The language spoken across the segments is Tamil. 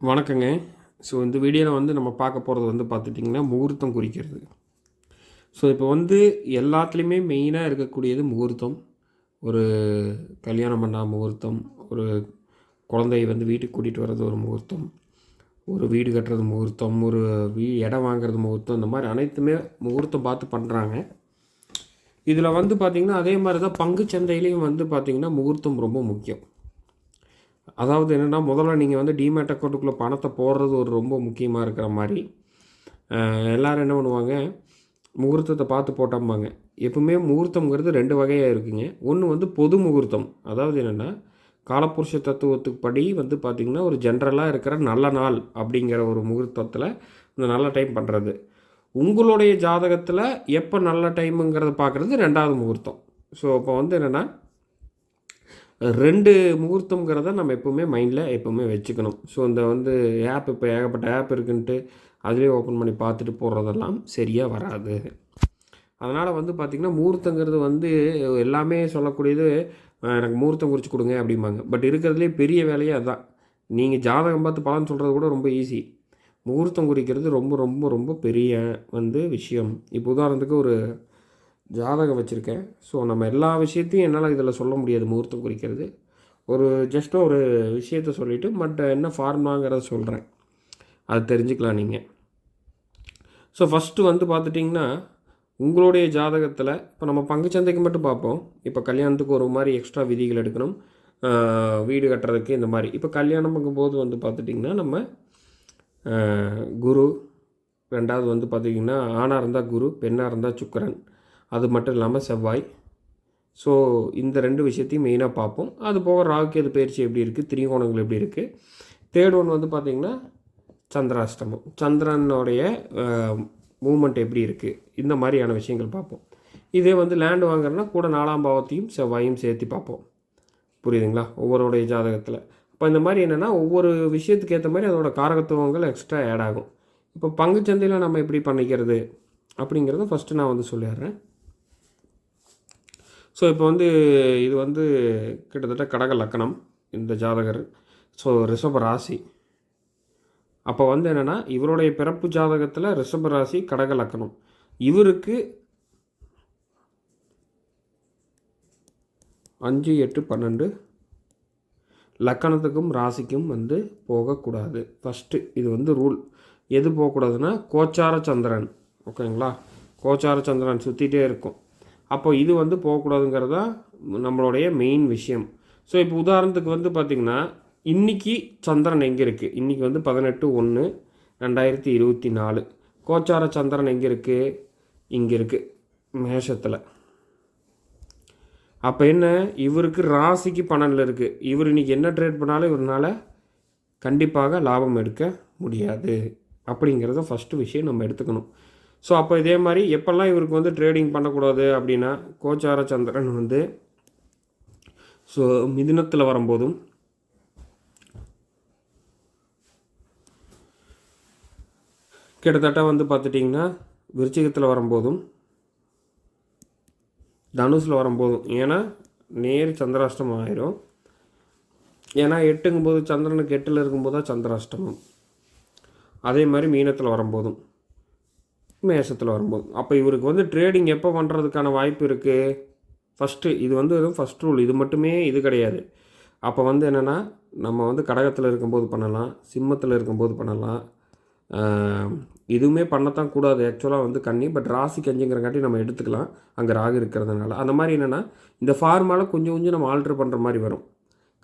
வணக்கங்க. ஸோ இந்த வீடியோவில் வந்து நம்ம பார்க்க போகிறது வந்து பார்த்துட்டிங்கன்னா முகூர்த்தம் குறிக்கிறது. ஸோ இப்போ வந்து எல்லாத்துலேயுமே மெயினாக இருக்கக்கூடியது முகூர்த்தம். ஒரு கல்யாணம் பண்ணா முகூர்த்தம் ஒரு குழந்தைய வந்து வீட்டுக்கு கூட்டிகிட்டு வர்றது ஒரு முகூர்த்தம் ஒரு வீடு கட்டுறது முகூர்த்தம் ஒரு வீ இடம் வாங்குறது முகூர்த்தம் இந்த மாதிரி அனைத்துமே முகூர்த்தம் பார்த்து பண்ணுறாங்க இதில் வந்து பார்த்திங்கன்னா அதே மாதிரி தான் பங்குச் சந்தையிலையும் வந்து பார்த்திங்கன்னா முகூர்த்தம் ரொம்ப முக்கியம். அதாவது என்னென்னா முதல்ல நீங்கள் வந்து டிமேட் அக்கௌண்ட்டுக்குள்ளே பணத்தை போடுறது ஒரு ரொம்ப முக்கியமாக இருக்கிற மாதிரி எல்லோரும் எல்லாரும் என்ன பண்ணுவாங்க? முகூர்த்தத்தை பார்த்து போட்டோம்பாங்க. எப்பவுமே முகூர்த்தம்ங்கிறது ரெண்டு வகையாக இருக்குங்க. ஒன்று வந்து பொது முகூர்த்தம். அதாவது என்னென்னா காலப்புருஷ தத்துவத்துக்கு படி வந்து பார்த்திங்கன்னா ஒரு ஜென்ரலாக இருக்கிற நல்ல நாள் அப்படிங்கிற ஒரு முகூர்த்தத்தில் இந்த நல்ல டைம் பண்ணுறது உங்களுடைய ஜாதகத்தில் எப்போ நல்ல டைமுங்கிறத பார்க்குறது ரெண்டாவது முகூர்த்தம். ஸோ இப்போ வந்து என்னென்னா ரெண்டு முகூர்த்தங்கிறத நம்ம எப்போவுமே மைண்டில் எப்போவுமே வச்சுக்கணும். ஸோ இந்த வந்து ஆப் இப்போ ஏகப்பட்ட ஆப் இருக்குன்ட்டு அதுலேயே ஓப்பன் பண்ணி பார்த்துட்டு போடுறதெல்லாம் சரியாக வராது. அதனால் வந்து பார்த்திங்கன்னா முகூர்த்தங்கிறது வந்து எல்லாமே சொல்லக்கூடியது எனக்கு முகூர்த்தம் குறித்து கொடுங்க அப்படிம்பாங்க. பட் இருக்கிறதுலே பெரிய வேலையே அதுதான் நீங்கள் ஜாதகம் பார்த்து பலன் சொல்கிறது கூட ரொம்ப ஈஸி முகூர்த்தம் குறிக்கிறது ரொம்ப ரொம்ப ரொம்ப பெரிய வந்து விஷயம். இப்போ உதாரணத்துக்கு ஒரு ஜாதகம் வச்சுருக்கேன். ஸோ நம்ம எல்லா விஷயத்தையும் என்னால் இதில் சொல்ல முடியாது முகூர்த்தம் குறிக்கிறது. ஒரு ஜஸ்ட் ஒரு விஷயத்த சொல்லிவிட்டு பட் என்ன ஃபார்முலாங்கிறத சொல்கிறேன் அது தெரிஞ்சுக்கலாம் நீங்கள் ஸோ ஃபஸ்ட்டு வந்து பார்த்துட்டிங்கன்னா உங்களுடைய ஜாதகத்தில் இப்போ நம்ம பங்குச்சந்தைக்கு மட்டும் பார்ப்போம். இப்போ கல்யாணத்துக்கு ஒரு மாதிரி எக்ஸ்ட்ரா விதிகள் எடுக்கணும். வீடு கட்டுறதுக்கு இந்த மாதிரி. இப்போ கல்யாணம் போது வந்து பார்த்துட்டிங்கன்னா நம்ம குரு ரெண்டாவது வந்து பார்த்திங்கன்னா ஆணாக இருந்தால் குரு பெண்ணாக இருந்தால் சுக்கரன். அது மட்டும் இல்லாமல் செவ்வாய். ஸோ இந்த ரெண்டு விஷயத்தையும் மெயினாக பார்ப்போம். அது போக ராகுக்கேது பயிற்சி எப்படி இருக்குது திரிகோணங்கள் எப்படி இருக்குது தேர்ட் ஒன் வந்து பார்த்திங்கன்னா சந்திராஷ்டமம். சந்திரனுடைய மூமெண்ட் எப்படி இருக்குது இந்த மாதிரியான விஷயங்கள் பார்ப்போம். இதே வந்து லேண்ட் வாங்குறதுனா கூட நாலாம் பாவத்தையும் செவ்வாயும் சேர்த்து பார்ப்போம். புரியுதுங்களா? ஒவ்வொருடைய ஜாதகத்தில். இப்போ இந்த மாதிரி என்னென்னா ஒவ்வொரு விஷயத்துக்கு ஏற்ற மாதிரி அதோட காரகத்துவங்கள் எக்ஸ்ட்ரா ஆட் ஆகும். இப்போ பங்குச்சந்தையில் நம்ம எப்படி பண்ணிக்கிறது? அப்படிங்கிறத ஃபஸ்ட்டு நான் வந்து சொல்லிடுறேன். ஸோ இப்போ வந்து இது வந்து கிட்டத்தட்ட கடக லக்கணம் இந்த ஜாதகர். ஸோ ரிஷப ராசி. அப்போ வந்து என்னென்னா இவருடைய பிறப்பு ஜாதகத்தில் ரிஷப ராசி கடக லக்கணம். இவருக்கு அஞ்சு எட்டு பன்னெண்டு லக்கணத்துக்கும் ராசிக்கும் வந்து போகக்கூடாது. ஃபஸ்ட்டு இது வந்து ரூல். எது போகக்கூடாதுன்னா கோச்சார சந்திரன். ஓகேங்களா? கோச்சார சந்திரன் சுற்றிட்டே இருக்கும். அப்போ இது வந்து போகக்கூடாதுங்கிறது தான் நம்மளுடைய மெயின் விஷயம். ஸோ இப்போ உதாரணத்துக்கு வந்து பார்த்திங்கன்னா இன்றைக்கி சந்திரன் எங்கே இருக்குது இன்றைக்கி வந்து பதினெட்டு ஒன்று ரெண்டாயிரத்தி இருபத்தி நாலு. கோச்சார சந்திரன் எங்கே இருக்குது இங்கே இருக்குது மேஷத்தில். அப்போ என்ன? இவருக்கு ராசிக்கு பன்னெண்டில் இருக்குது இவர் இன்றைக்கி என்ன ட்ரேட் பண்ணாலும் இவரால் கண்டிப்பாக லாபம் எடுக்க முடியாது. அப்படிங்கிறத ஃபஸ்ட்டு விஷயம் நம்ம எடுத்துக்கணும். ஸோ அப்போ இதே மாதிரி எப்போல்லாம் இவருக்கு வந்து ட்ரேடிங் பண்ணக்கூடாது அப்படின்னா கோச்சார சந்திரன் வந்து ஸோ மிதினத்தில் வரும்போதும் கிட்டத்தட்ட வந்து பார்த்துட்டிங்கன்னா விருச்சிகத்தில் வரும்போதும் தனுஷில் வரும்போதும் ஏன்னா நேர் சந்திராஷ்டமம் ஆயிரும். ஏன்னா எட்டுங்கும்போது சந்திரனுக்கு எட்டில் இருக்கும்போது தான் சந்திராஷ்டமம். அதே மாதிரி மீனத்தில் வரும்போதும். மேஷத்தில் வரும்போது. அப்போ இவருக்கு வந்து ட்ரேடிங் எப்போ பண்ணுறதுக்கான வாய்ப்பு இருக்குது ஃபஸ்ட்டு இது வந்து எதுவும் ஃபஸ்ட் ரூல் இது மட்டுமே இது கிடையாது. அப்போ வந்து என்னென்னா நம்ம வந்து கடகத்தில் இருக்கும்போது பண்ணலாம் சிம்மத்தில் இருக்கும்போது பண்ணலாம். இதுவுமே பண்ணத்தான் கூடாது. ஆக்சுவலாக வந்து கண்ணி பட் ராசி கஞ்சிங்கிறங்காட்டி நம்ம எடுத்துக்கலாம். அங்கே ராகு இருக்கிறதுனால. அந்த மாதிரி என்னென்னா இந்த ஃபார்மால் கொஞ்சம் கொஞ்சம் நம்ம ஆல்ட்ரு பண்ணுற மாதிரி வரும்.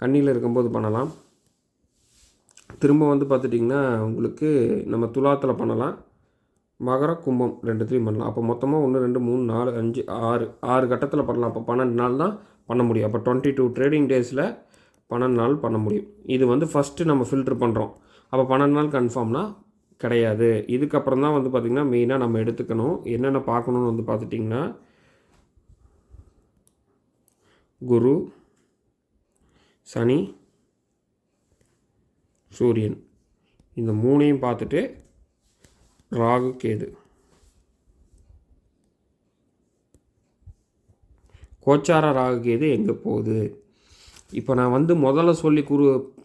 கண்ணியில் இருக்கும்போது பண்ணலாம். திரும்ப வந்து பார்த்துட்டிங்கன்னா உங்களுக்கு நம்ம துலாத்தில் பண்ணலாம். மகர கும்பம் ரெண்டுத்துலையும் பண்ணலாம். அப்போ மொத்தமாக ஒன்று ரெண்டு மூணு நாலு அஞ்சு ஆறு. ஆறு கட்டத்தில் பண்ணலாம். அப்போ பன்னெண்டு நாள் தான் பண்ண முடியும். அப்போ டுவெண்ட்டி டூ ட்ரேடிங் டேஸில் பன்னெண்டு நாள் பண்ண முடியும். இது வந்து ஃபஸ்ட்டு நம்ம ஃபில்ட்ரு பண்ணுறோம் அப்போ பன்னெண்டு நாள் கன்ஃபார்ம்னா கிடையாது. இதுக்கப்புறம் தான் வந்து பார்த்திங்கன்னா மெயினாக நம்ம எடுத்துக்கணும். என்னென்ன பார்க்கணுன்னு வந்து பார்த்துட்டிங்கன்னா குரு சனி சூரியன். இந்த மூணையும் பார்த்துட்டு ராகு கேது கோச்சார ராகு கேது எங்கே போகுது? இப்போ நான் வந்து முதல்ல சொல்லி குரு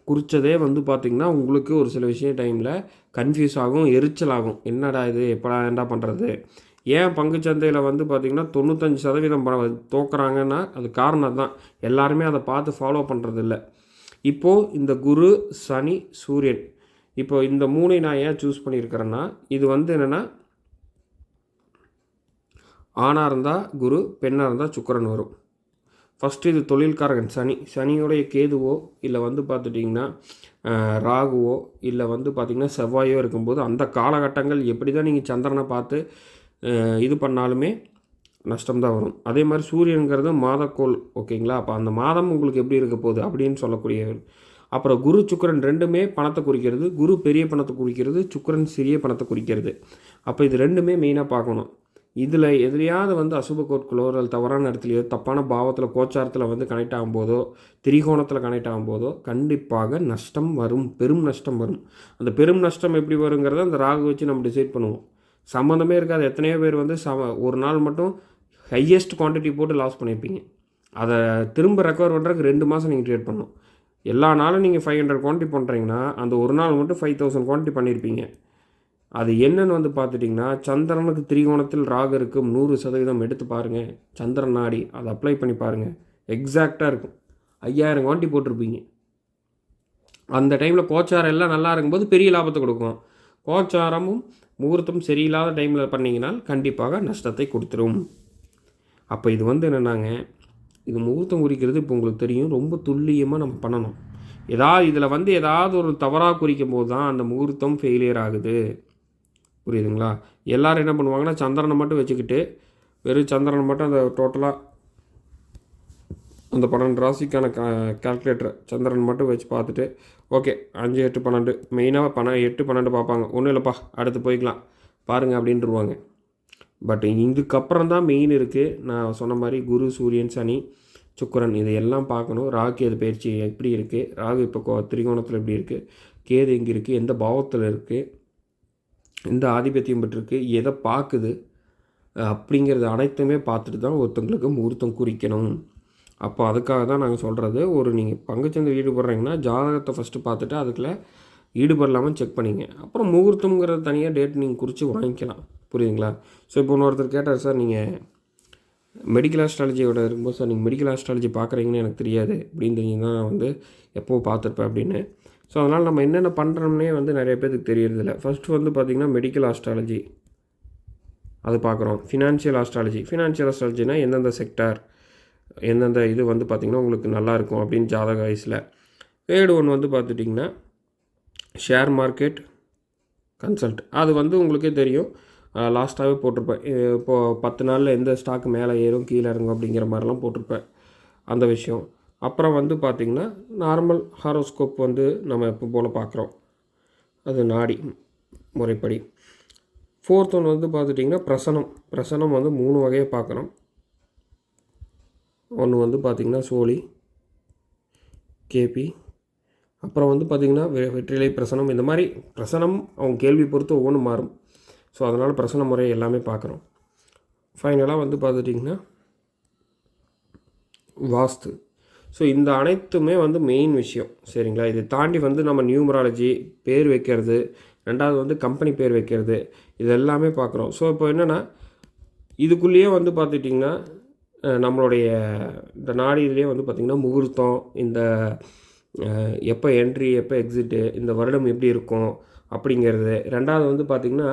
குறித்ததே வந்து பார்த்திங்கன்னா உங்களுக்கு ஒரு சில விஷயம் டைமில் கன்ஃபியூஸ் ஆகும் எரிச்சல் ஆகும். என்னடா இது? எப்படா என்ன பண்ணுறது ஏன் பங்குச்சந்தையில் வந்து பார்த்திங்கன்னா தொண்ணூத்தஞ்சு சதவீதம் ப தோக்குறாங்கன்னா அது காரணம் தான் எல்லாருமே அதை பார்த்து ஃபாலோ பண்ணுறதில்ல இப்போது இந்த குரு சனி சூரியன் இப்போ இந்த மூணை நான் ஏன் சூஸ் பண்ணியிருக்கிறேன்னா இது வந்து என்னென்னா ஆணாக இருந்தால் குரு பெண்ணாக இருந்தால் சுக்கரன் வரும். ஃபஸ்ட்டு இது தொழில்காரகன் சனி. சனியோடைய கேதுவோ இல்லை வந்து பார்த்துட்டிங்கன்னா ராகுவோ இல்லை வந்து பார்த்திங்கன்னா செவ்வாயோ இருக்கும்போது அந்த காலகட்டங்கள் எப்படி தான் நீங்கள் சந்திரனை பார்த்து இது பண்ணாலுமே நஷ்டம் தான் வரும். அதே மாதிரி சூரியனுங்கிறது மாதக்கோள் ஓகேங்களா? அப்போ அந்த மாதம் உங்களுக்கு எப்படி இருக்க போகுது? அப்படின்னு சொல்லக்கூடிய அப்புறம் குரு சுக்கரன் ரெண்டுமே பணத்தை குறிக்கிறது குரு பெரிய பணத்தை குறிக்கிறது சுக்கரன் சிறிய பணத்தை குறிக்கிறது. அப்போ இது ரெண்டுமே மெயினாக பார்க்கணும். இதில் எதிரியாவது வந்து அசுப கோட்களோ அல்லது தவறான இடத்துலையோ தப்பான பாவத்தில் கோச்சாரத்தில் வந்து கனெக்ட் ஆகும்போதோ திரிகோணத்தில் கனெக்ட் ஆகும்போதோ கண்டிப்பாக நஷ்டம் வரும். பெரும் நஷ்டம் வரும். அந்த பெரும் நஷ்டம் எப்படி வருங்கிறத அந்த ராகு வச்சு நம்ம டிசைட் பண்ணுவோம். சம்மந்தமே இருக்காது. எத்தனையோ பேர் வந்து சம ஒரு நாள் மட்டும் ஹையஸ்ட் குவான்டிட்டி போட்டு லாஸ் பண்ணியிருப்பீங்க அதை திரும்ப ரெக்கவர் பண்ணுறதுக்கு ரெண்டு மாதம் நீங்கள் ட்ரேட் பண்ணணும். எல்லா நாளும் நீங்கள் ஃபைவ் ஹண்ட்ரட் குவான்டிட்டி பண்ணுறீங்கன்னா அந்த ஒரு நாள் மட்டும் ஃபைவ் தௌசண்ட் குவான்டிட்டி பண்ணியிருப்பீங்க அது என்னன்னு வந்து பார்த்துட்டிங்கன்னா சந்திரனுக்கு திரிகோணத்தில் ராகு இருக்கும் நூறு சதவீதம் எடுத்து பாருங்கள் சந்திரன் நாடி அதை அப்ளை பண்ணி பாருங்கள் எக்ஸாக்டாக இருக்கும். ஐயாயிரம் குவான்டி போட்டிருப்பீங்க. அந்த டைமில் கோச்சாரம் எல்லாம் நல்லா இருக்கும்போது பெரிய லாபத்தை கொடுக்கும். கோச்சாரமும் முகூர்த்தம் சரியில்லாத டைமில் பண்ணிங்கன்னா கண்டிப்பாக நஷ்டத்தை கொடுத்துரும். அப்போ இது வந்து என்னென்னாங்க இது முகூர்த்தம் குறிக்கிறது இப்போ உங்களுக்கு தெரியும். ரொம்ப துல்லியமாக நம்ம பண்ணணும். ஏதாவது இதில் வந்து ஏதாவது ஒரு தவறாக குறிக்கும் போது தான் அந்த முகூர்த்தம் ஃபெயிலியர் ஆகுது. புரியுதுங்களா? எல்லோரும் என்ன பண்ணுவாங்கன்னா சந்திரனை மட்டும் வச்சுக்கிட்டு வெறும் சந்திரனை மட்டும் அந்த டோட்டலாக அந்த பன்னெண்டு ராசிக்கான கா கால்குலேட்டர் சந்திரன் மட்டும் வச்சு பார்த்துட்டு ஓகே அஞ்சு எட்டு பன்னெண்டு மெயினாக பண எட்டு பன்னெண்டு பார்ப்பாங்க. ஒன்றும் இல்லைப்பா அடுத்து போய்க்கலாம். பாருங்கள் அப்படின்ட்டுருவாங்க பட் இதுக்கப்புறம் தான் மெயின் இருக்குது நான் சொன்ன மாதிரி குரு சூரியன் சனி சுக்கரன் இதையெல்லாம் பார்க்கணும். ராகு அது பயிற்சி எப்படி இருக்குது ராகு இப்போ திரிகோணத்தில் எப்படி இருக்குது கேது எங்கே இருக்குது எந்த பாவத்தில் இருக்குது எந்த ஆதிபத்தியம் பெற்றிருக்கு? எதை பார்க்குது? அப்படிங்கிறது அனைத்துமே பார்த்துட்டு தான் ஒருத்தங்களுக்கு முகூர்த்தம் குறிக்கணும். அப்போ அதுக்காக தான் நாங்கள் சொல்கிறது ஒரு நீங்கள் பங்குச்சந்தை ஈடுபடுறீங்கன்னா ஜாதகத்தை ஃபஸ்ட்டு பார்த்துட்டு அதுக்குள்ளே ஈடுபடலாமல் செக் பண்ணிங்க. அப்புறம் முகூர்த்தங்கிறது தனியாக டேட் நீங்கள் குறித்து வாங்கிக்கலாம். புரியுதுங்களா? ஸோ இப்போ ஒருத்தர் கேட்டார் சார் நீங்கள் மெடிக்கல் ஆஸ்ட்ராலஜியோட இருக்கும்போது சார் நீங்கள் மெடிக்கல் ஆஸ்ட்ராலஜி பார்க்குறீங்கன்னு எனக்கு தெரியாது. அப்படின்னு தெரிஞ்சு தான் நான் வந்து எப்போது பார்த்துருப்பேன் அப்படின்னு. ஸோ அதனால் நம்ம என்னென்ன பண்ணுறோம்னே வந்து நிறைய பேருக்கு தெரியறதில்ல. ஃபஸ்ட்டு வந்து பார்த்திங்கன்னா மெடிக்கல் ஆஸ்ட்ராலஜி அது பார்க்குறோம். ஃபினான்ஷியல் ஆஸ்ட்ராலஜி ஃபினான்ஷியல் ஆஸ்ட்ராலஜினா எந்தெந்த செக்டார் எந்தெந்த இது வந்து பார்த்திங்கன்னா உங்களுக்கு நல்லாயிருக்கும் அப்படின்னு ஜாதக வயசில். தேர்டு ஒன் வந்து பார்த்துட்டிங்கன்னா ஷேர் மார்க்கெட் கன்சல்ட் அது வந்து உங்களுக்கே தெரியும். லாஸ்ட்டாகவே போட்டிருப்பேன். இப்போது பத்து நாளில் எந்த ஸ்டாக் மேலே ஏறும் கீழே இறங்கும் அப்படிங்கிற மாதிரிலாம் போட்டிருப்பேன். அந்த விஷயம். அப்புறம் வந்து பார்த்திங்கன்னா நார்மல் ஹாரோஸ்கோப் வந்து நம்ம எப்போ போல் பார்க்குறோம் அது நாடி முறைப்படி. ஃபோர்த் ஒன் வந்து பார்த்துட்டிங்கன்னா பிரசனம். பிரசனம் வந்து மூணு வகையை பார்க்குறோம் ஒன்று வந்து பார்த்திங்கன்னா சோழி கேபி அப்புறம் வந்து பார்த்திங்கன்னா வெ வெற்றிலை பிரசனம். இந்த மாதிரி பிரசனம் அவங்க கேள்வி பொறுத்து ஒவ்வொன்றும் மாறும். ஸோ அதனால் பிரசன முறை எல்லாமே பார்க்குறோம் ஃபைனலாக வந்து பார்த்துட்டிங்கன்னா வாஸ்து. ஸோ இந்த அனைத்துமே வந்து மெயின் விஷயம். சரிங்களா? இதை தாண்டி வந்து நம்ம நியூமராலஜி பேர் வைக்கிறது ரெண்டாவது வந்து கம்பெனி பேர் வைக்கிறது இது எல்லாமே பார்க்குறோம். ஸோ இப்போ என்னென்னா இதுக்குள்ளேயே வந்து பார்த்துட்டிங்கன்னா நம்மளுடைய இந்த நாடியிலேயே இதுலேயே வந்து பார்த்திங்கன்னா முகூர்த்தம் இந்த எப்போ என்ட்ரி எப்போ எக்ஸிட்டு இந்த வருடம் எப்படி இருக்கும் அப்படிங்கிறது. ரெண்டாவது வந்து பார்த்திங்கன்னா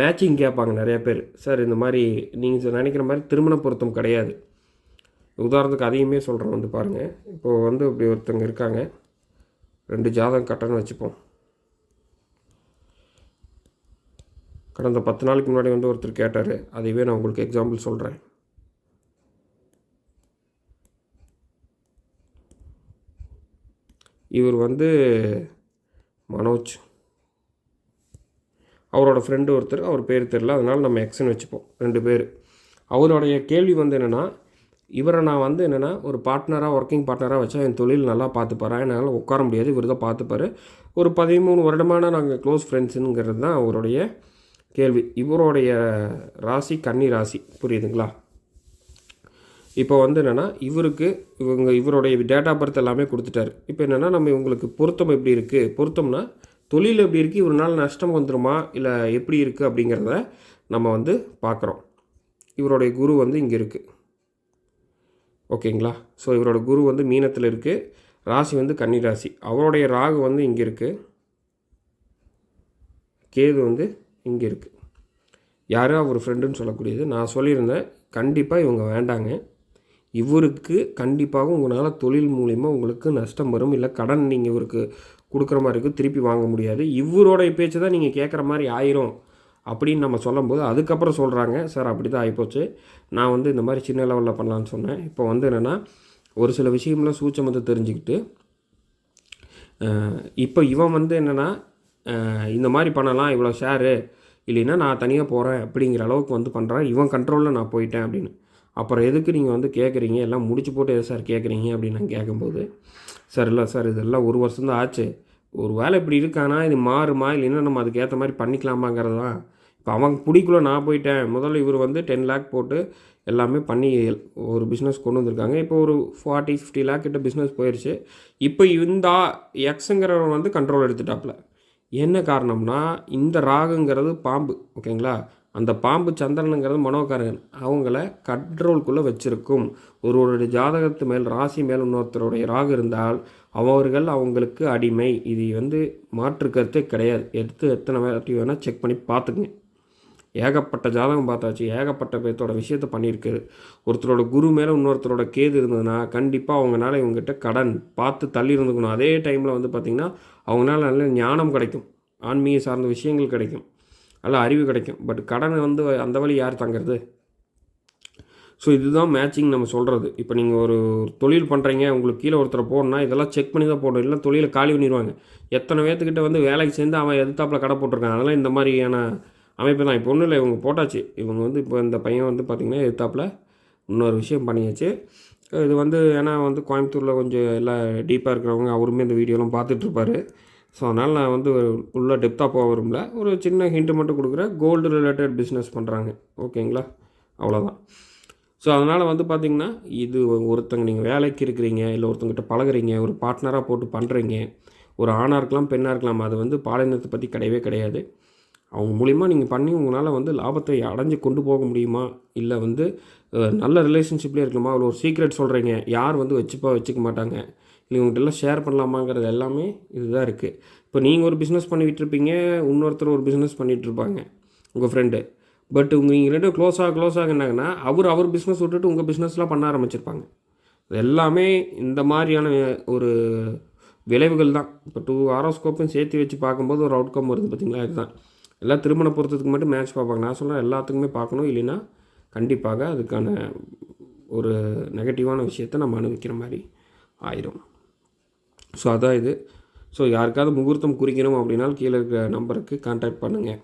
மேட்சிங் கேட்பாங்க நிறையா பேர். சார் இந்த மாதிரி நீங்கள் நினைக்கிற மாதிரி திருமண பொருத்தம் கிடையாது. உதாரணத்துக்கு அதையுமே சொல்கிறேன் வந்து பாருங்கள் இப்போது வந்து இப்படி ஒருத்தங்க இருக்காங்க. ரெண்டு ஜாதகம் கட்டணம் வச்சுப்போம். கடந்த பத்து நாளைக்கு முன்னாடி வந்து ஒருத்தர் கேட்டார். அதையவே நான் உங்களுக்கு எக்ஸாம்பிள் சொல்கிறேன் இவர் வந்து மனோஜ். அவரோட ஃப்ரெண்டு ஒருத்தர் அவர் பேர் தெரில அதனால் நம்ம எக்ஸ்னு வச்சுப்போம் ரெண்டு பேர். அவருடைய கேள்வி வந்து என்னென்னா இவரை நான் வந்து என்னென்னா ஒரு பார்ட்னராக ஒர்க்கிங் பார்ட்னராக வச்சா என் தொழில் நல்லா பார்த்துப்பாரா? என்னால் உட்கார முடியாது இவர் தான் பார்த்துப்பார். ஒரு பதிமூணு வருடமான நாங்கள் க்ளோஸ் ஃப்ரெண்ட்ஸுங்கிறது தான் அவருடைய கேள்வி. இவருடைய ராசி கன்னி ராசி புரியுதுங்களா? இப்போ வந்து என்னென்னா இவருக்கு இவங்க இவருடைய டேட் ஆஃப் பர்த் எல்லாமே கொடுத்துட்டாரு. இப்போ என்னென்னா நம்ம இவங்களுக்கு பொருத்தம் எப்படி இருக்குது பொருத்தம்னா தொழில் எப்படி இருக்குது இவரால் நஷ்டம் வந்துருமா? இல்லை எப்படி இருக்குது அப்படிங்கிறத நம்ம வந்து பார்க்குறோம் இவருடைய குரு வந்து இங்கே இருக்குது ஓகேங்களா? ஸோ இவரோட குரு வந்து மீனத்தில் இருக்குது ராசி வந்து கன்னி ராசி அவருடைய ராகு வந்து இங்கே இருக்குது கேது வந்து இங்கே இருக்குது யாரும் அவர் ஃப்ரெண்டுன்னு சொல்லக்கூடியது. நான் சொல்லியிருந்தேன். கண்டிப்பாக இவங்க வேண்டாங்க. இவருக்கு கண்டிப்பாக உங்களால் தொழில் மூலிமா உங்களுக்கு நஷ்டம் வரும். இல்லை கடன் நீங்கள் இவருக்கு கொடுக்குற மாதிரி இருக்குது திருப்பி வாங்க முடியாது. இவரோடைய பேச்சு தான் நீங்கள் கேட்குற மாதிரி ஆயிரும் அப்படின்னு நம்ம சொல்லும்போது அதுக்கப்புறம் சொல்கிறாங்க சார் அப்படி தான் ஆகிப்போச்சு நான் வந்து இந்த மாதிரி சின்ன லெவலில் பண்ணலான்னு சொன்னேன். இப்போ வந்து என்னென்னா ஒரு சில விஷயம்லாம் வந்து தெரிஞ்சுக்கிட்டு இப்போ இவன் வந்து என்னென்னா இந்த மாதிரி பண்ணலாம் இவ்வளோ ஷேரு இல்லைன்னா நான் தனியாக போகிறேன் அப்படிங்கிற அளவுக்கு வந்து பண்ணுறான் இவன் கண்ட்ரோலில் நான் போயிட்டேன் அப்படின்னு. அப்புறம் எதுக்கு நீங்கள் வந்து கேட்குறீங்க எல்லாம் முடிச்சு போட்டு எது சார் கேட்குறீங்க அப்படின்னு நான் கேட்கும்போது சார் இல்லை சார் இதெல்லாம் ஒரு வருஷம் தான் ஆச்சு. ஒரு வேலை இப்படி இருக்கானா? இது மாறுமா? இல்லைன்னா நம்ம அதுக்கேற்ற மாதிரி பண்ணிக்கலாமாங்கிறது? தான் இப்போ அவன் பிடிக்குள்ள நான் போயிட்டேன். முதல்ல இவர் வந்து டென் லேக் போட்டு எல்லாமே பண்ணி ஒரு பிஸ்னஸ் கொண்டு வந்திருக்காங்க. இப்போ ஒரு ஃபார்ட்டி ஃபிஃப்டி லேக் கிட்ட பிஸ்னஸ் போயிடுச்சு இப்போ இந்த எக்ஸுங்கிறவன் வந்து கண்ட்ரோல் எடுத்துட்டாப்புல என்ன காரணம்னா இந்த ராகுங்கிறது பாம்பு ஓகேங்களா? அந்த பாம்பு சந்திரனுங்கிறது மனோகாரகன் அவங்கள கண்ட்ரோல்குள்ளே வச்சுருக்கும். ஒருவருடைய ஜாதகத்து மேல் ராசி மேல் இன்னொருத்தருடைய ராகு இருந்தால் அவர்கள் அவங்களுக்கு அடிமை. இது வந்து மாற்று கருத்தே கிடையாது. எடுத்து எத்தனை வாட்டி வேணால் செக் பண்ணி பார்த்துக்குங்க. ஏகப்பட்ட ஜாதகம் பார்த்தாச்சு. ஏகப்பட்ட பேர்த்தோட விஷயத்த பண்ணியிருக்காரு. ஒருத்தரோட குரு மேலே இன்னொருத்தரோட கேது இருந்ததுன்னா கண்டிப்பாக அவங்களால இவங்ககிட்ட கடன் பார்த்து தள்ளி இருந்துக்கணும். அதே டைமில் வந்து பார்த்திங்கன்னா அவங்களால நல்ல ஞானம் கிடைக்கும். ஆன்மீக சார்ந்த விஷயங்கள் கிடைக்கும். நல்ல அறிவு கிடைக்கும். பட் கடனை வந்து அந்த வழி யார் தங்கிறது? ஸோ இதுதான் மேட்சிங் நம்ம சொல்கிறது இப்போ நீங்கள் ஒரு தொழில் பண்ணுறீங்க உங்களுக்கு கீழே ஒருத்தரை போடணும்னா இதெல்லாம் செக் பண்ணி தான் போடணும். இல்லை தொழிலை காலி பண்ணிடுவாங்க. எத்தனை பேர்த்துக்கிட்ட வந்து வேலைக்கு சேர்ந்து அவன் எதிர்த்தாப்பில் கடை போட்டிருக்கான். அதெல்லாம் இந்த மாதிரியான அமைப்பு தான். இப்போ ஒன்றும் இல்லை இவங்க போட்டாச்சு. இவங்க வந்து இப்போ இந்த பையன் வந்து பார்த்திங்கன்னா எதிர்த்தாப்பில் இன்னொரு விஷயம் பண்ணியாச்சு. இது வந்து ஏன்னா வந்து கோயம்புத்தூரில் கொஞ்சம் எல்லாம் டீப்பாக இருக்கிறவங்க அவருமே இந்த வீடியோலாம் பார்த்துட்ருப்பாரு ஸோ அதனால் நான் வந்து உள்ள டெப்த்தாக போக விரும்பல. ஒரு சின்ன ஹிண்ட்டு மட்டும் கொடுக்குறேன். கோல்டு ரிலேட்டட் பிஸ்னஸ் பண்ணுறாங்க ஓகேங்களா? அவ்வளோதான் ஸோ அதனால் வந்து பார்த்திங்கன்னா இது ஒருத்தங்க நீங்கள் வேலைக்கு இருக்கிறீங்க இல்லை ஒருத்தங்கிட்ட பழகுறீங்க ஒரு பார்ட்னராக போட்டு பண்ணுறீங்க ஒரு ஆணாக இருக்கலாம் பெண்ணாக இருக்கலாம் அது வந்து பாலினத்தை பற்றி கிடையவே கிடையாது. அவங்க மூலிமா நீங்கள் பண்ணி உங்களால் வந்து லாபத்தை அடைஞ்சு கொண்டு போக முடியுமா? இல்லை வந்து நல்ல ரிலேஷன்ஷிப்லேயே இருக்கணுமா? அவ்வளோ ஒரு சீக்ரெட் சொல்கிறீங்க யார் வந்து வச்சுப்பா வச்சுக்க மாட்டாங்க? இல்லை உங்கள்கிட்ட ஷேர் பண்ணலாமாங்கிறது எல்லாமே இதுதான் இருக்குது இப்போ நீங்கள் ஒரு பிஸ்னஸ் பண்ணிகிட்டு இருப்பீங்க இன்னொருத்தர் ஒரு பிஸ்னஸ் பண்ணிகிட்டு இருப்பாங்க உங்கள் ஃப்ரெண்டு பட் உங்கள் நீங்கள் ரெண்டும் க்ளோஸாக க்ளோஸாக என்னாங்கன்னா அவர் அவர் பிஸ்னஸ் விட்டுட்டு உங்கள் பிஸ்னஸ்லாம் பண்ண ஆரம்பிச்சிருப்பாங்க. இது எல்லாமே இந்த மாதிரியான ஒரு விளைவுகள் தான். இப்போ டூ ஆரோஸ்கோப்பும் சேர்த்து வச்சு பார்க்கும்போது ஒரு அவுட்கம் வருது பார்த்திங்களா இதுதான். எல்லாம் திருமண பொறுத்ததுக்கு மட்டும் மேட்ச் பார்ப்பாங்க. நான் சொல்கிறேன் எல்லாத்துக்குமே பார்க்கணும். இல்லைன்னா கண்டிப்பாக அதுக்கான ஒரு நெகட்டிவான விஷயத்தை நம்ம அனுபவிக்கிற மாதிரி ஆயிரும். ஸோ அதான் இது. ஸோ யாருக்காவது முகூர்த்தம் குறிக்கணும் அப்படின்னாலும் கீழே இருக்கிற நம்பருக்கு கான்டாக்ட் பண்ணுங்கள்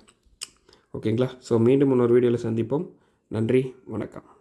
ஓகேங்களா ஸோ மீண்டும் இன்னொரு வீடியோவில் சந்திப்போம். நன்றி வணக்கம்.